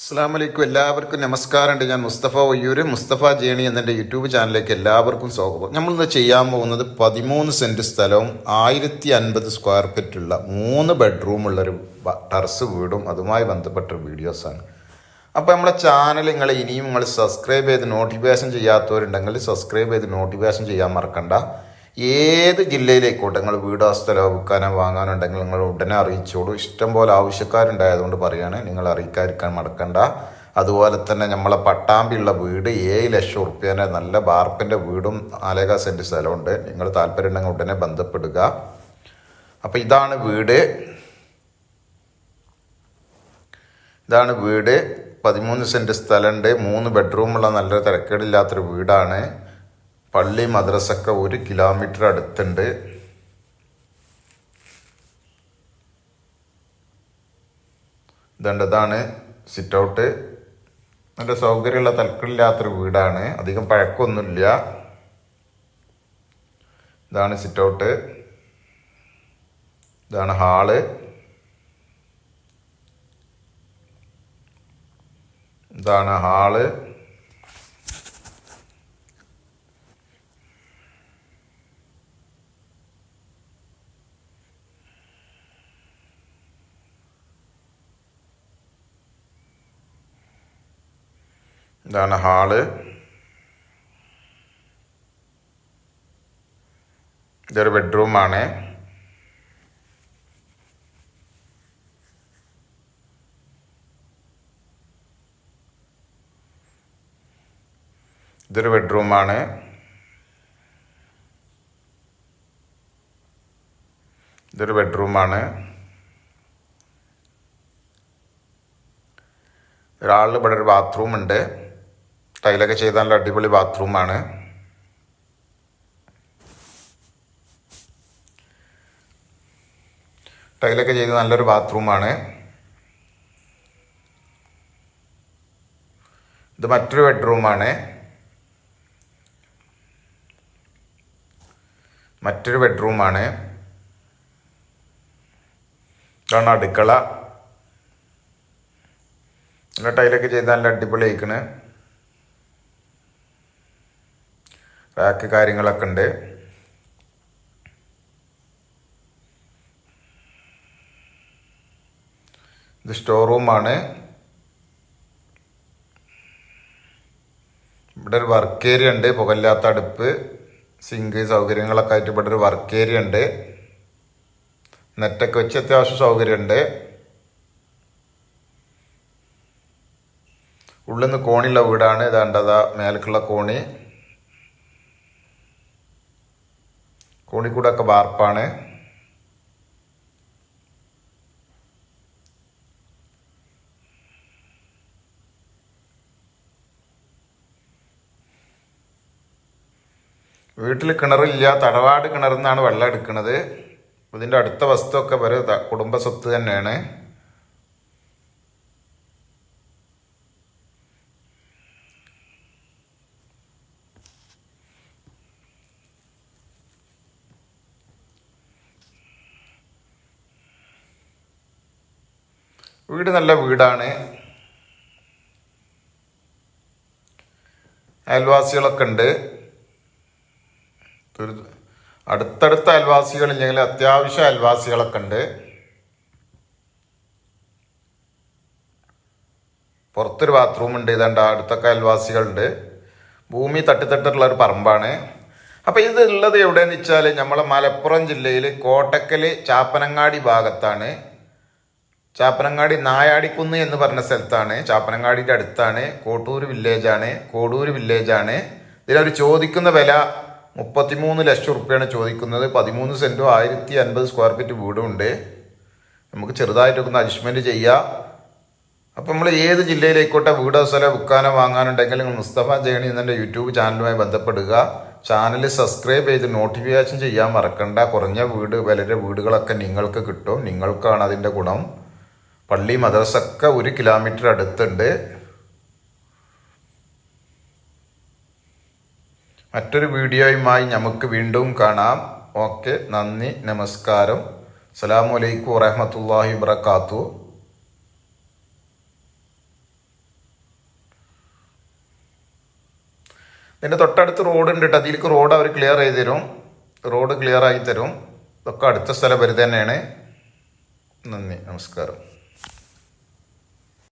അസ്സാം വലൈക്കും എല്ലാവർക്കും നമസ്കാരമുണ്ട്. ഞാൻ മുസ്തഫ ഒയ്യൂര് മുസ്തഫ ജേണി എന്നെ യൂട്യൂബ് ചാനലിലേക്ക് എല്ലാവർക്കും സ്വാഗതം. നമ്മളിന്ന് ചെയ്യാൻ പോകുന്നത് പതിമൂന്ന് സെന്റ് സ്ഥലവും ആയിരത്തി അൻപത് സ്ക്വയർ ഫീറ്റുള്ള മൂന്ന് ബെഡ്റൂമുള്ളൊരു ടെറസ് വീടും അതുമായി ബന്ധപ്പെട്ട വീഡിയോസാണ് അപ്പോൾ നമ്മളെ ചാനൽ നിങ്ങൾ ഇനിയും നിങ്ങൾ സബ്സ്ക്രൈബ് ചെയ്ത് നോട്ടിഫിക്കേഷൻ ചെയ്യാത്തവരുണ്ടെങ്കിൽ സബ്സ്ക്രൈബ് ചെയ്ത് നോട്ടിഫിക്കേഷൻ ചെയ്യാൻ മറക്കണ്ട. ഏത് ജില്ലയിലേക്കോട്ടെ നിങ്ങൾ വീടോ സ്ഥലമോ വിൽക്കാനോ വാങ്ങാനുണ്ടെങ്കിൽ നിങ്ങൾ ഉടനെ അറിയിച്ചോളൂ. ഇഷ്ടംപോലെ ആവശ്യക്കാരുണ്ടായതുകൊണ്ട് പറയുകയാണ് നിങ്ങൾ അറിയിക്കാതിരിക്കാൻ മടക്കണ്ട. അതുപോലെ തന്നെ നമ്മളെ പട്ടാമ്പിയുള്ള വീട് ഏഴ് ലക്ഷം ഉറുപ്പ്യേനെ നല്ല ബാർപ്പിന്റെ വീടും നാലേകാ സെന്റ് സ്ഥലമുണ്ട്. നിങ്ങൾ താല്പര്യം ഉണ്ടെങ്കിൽ ഉടനെ ബന്ധപ്പെടുക. അപ്പോൾ ഇതാണ് വീട്. ഇതാണ് വീട്. പതിമൂന്ന് സെന്റ് സ്ഥലമുണ്ട്. മൂന്ന് ബെഡ്റൂമുള്ള നല്ലൊരു തിരക്കേടില്ലാത്തൊരു വീടാണ്. പള്ളി മദ്രസൊക്കെ ഒരു കിലോമീറ്റർ അടുത്തുണ്ട്. ഇതാണ് സിറ്റ് ഔട്ട് നല്ല സൗകര്യമുള്ള തൽക്കടില്ലാത്തൊരു വീടാണ്. അധികം പഴക്കമൊന്നുമില്ല ഇതാണ് സിറ്റ് ഔട്ട് ഇതാണ് ഹാൾ. ഇതാണ് ഹാൾ. ഇതാണ് ഹാൾ. ഇതൊരു ബെഡ്റൂമാണ്. ഇതൊരു ബെഡ്റൂമാണ്. ഇതൊരു ബെഡ്റൂമാണ്. ഒരാളിൽ ഇവിടെ ഒരു ബാത്റൂം ഉണ്ട് ടൈലൊക്കെ ചെയ്ത നല്ല അടിപൊളി ബാത്റൂമാണ് ടൈലൊക്കെ ചെയ്ത് നല്ലൊരു ബാത്റൂമാണ് ഇത് മറ്റൊരു ബെഡ്റൂമാണ് മറ്റൊരു ബെഡ്റൂമാണ് ഇതാണ് അടുക്കള. നല്ല ടൈലൊക്കെ ചെയ്ത് നല്ല അടിപൊളി ആയിക്കണ് റാക്ക് കാര്യങ്ങളൊക്കെ ഉണ്ട്. ഇത് സ്റ്റോർ റൂമാണ് ഇവിടെ ഒരു വർക്ക് ഏരിയ ഉണ്ട് പുകല്ലാത്ത അടുപ്പ് സിങ്ക് സൗകര്യങ്ങളൊക്കെ ആയിട്ട് ഇവിടെ ഒരു വർക്ക് ഏരിയ ഉണ്ട്. നെറ്റൊക്കെ വെച്ച് അത്യാവശ്യം സൗകര്യമുണ്ട് ഉള്ളിൽ നിന്ന് കോണിയുള്ള വീടാണ് ഇതാണ്ടതാ മേലക്കുള്ള കോണി. കോണി കൂടെ ഒക്കെ വാർപ്പാണ്. വീട്ടിൽ കിണറില്ല തടവാട് കിണറിൽ നിന്നാണ് വെള്ളം എടുക്കുന്നത് ഇതിന്റെ അടുത്ത വസ്തുവൊക്കെ വരെ കുടുംബ സ്വത്ത് തന്നെയാണ്. വീട് നല്ല വീടാണ്. അയൽവാസികളൊക്കെ ഉണ്ട്. അടുത്തടുത്ത അയൽവാസികളില്ലെങ്കിൽ അത്യാവശ്യം അയൽവാസികളൊക്കെ ഉണ്ട്. പുറത്തൊരു ബാത്റൂം ഉണ്ട്. ഇതണ്ട അടുത്തൊക്കെ അയൽവാസികളുണ്ട് ഭൂമി തട്ടിത്തട്ടുള്ള ഒരു പറമ്പാണ്. അപ്പോൾ ഇത് ഉള്ളത് എവിടെയെന്ന് വെച്ചാൽ നമ്മളെ മലപ്പുറം ജില്ലയിൽ കോട്ടക്കൽ ചാപ്പനങ്ങാടി ഭാഗത്താണ്. ചാപ്പനങ്ങാടി നായാടിക്കുന്ന് എന്ന് പറഞ്ഞ സ്ഥലത്താണ്. ചാപ്പനങ്ങാടിയുടെ അടുത്താണ്. കോട്ടൂർ വില്ലേജാണ്. കോടൂർ വില്ലേജാണ്. ഇതിലവർ ചോദിക്കുന്ന വില മുപ്പത്തിമൂന്ന് ലക്ഷം റുപ്യാണ് ചോദിക്കുന്നത്. പതിമൂന്ന് സെന്റും ആയിരത്തി അൻപത് സ്ക്വയർ ഫീറ്റ് വീടും ഉണ്ട് നമുക്ക് ചെറുതായിട്ടൊക്കെ ഒന്ന് അഡ്ജസ്റ്റ്മെന്റ് ചെയ്യാം. അപ്പോൾ നമ്മൾ ഏത് ജില്ലയിലേക്കോട്ടെ വീടോ സ്ഥലം വിൽക്കാനോ വാങ്ങാനുണ്ടെങ്കിൽ മുസ്തഫ ജേണി എന്നെ യൂട്യൂബ് ചാനലുമായി ബന്ധപ്പെടുക. ചാനൽ സബ്സ്ക്രൈബ് ചെയ്ത് നോട്ടിഫിക്കേഷൻ ചെയ്യാൻ മറക്കണ്ട. കുറഞ്ഞ വീട് വിലയുടെ വീടുകളൊക്കെ നിങ്ങൾക്ക് കിട്ടും. നിങ്ങൾക്കാണ് അതിന്റെ ഗുണം. പള്ളി മദ്രസൊക്കെ ഒരു കിലോമീറ്റർ അടുത്തുണ്ട്. മറ്റൊരു വീഡിയോയുമായി നമുക്ക് വീണ്ടും കാണാം. ഓക്കെ നന്ദി നമസ്കാരം. അസ്സാമലൈക്കും വറഹമത്തല്ലാഹി വാത്തു ഇതിന്റെ തൊട്ടടുത്ത് റോഡ് ഉണ്ട് കേട്ടോ. അതിലേക്ക് റോഡ് അവർ ക്ലിയർ ചെയ്ത് തരും. റോഡ് ക്ലിയർ ആയി തരും. ഇതൊക്കെ അടുത്ത സ്ഥലം വരെ നന്ദി നമസ്കാരം.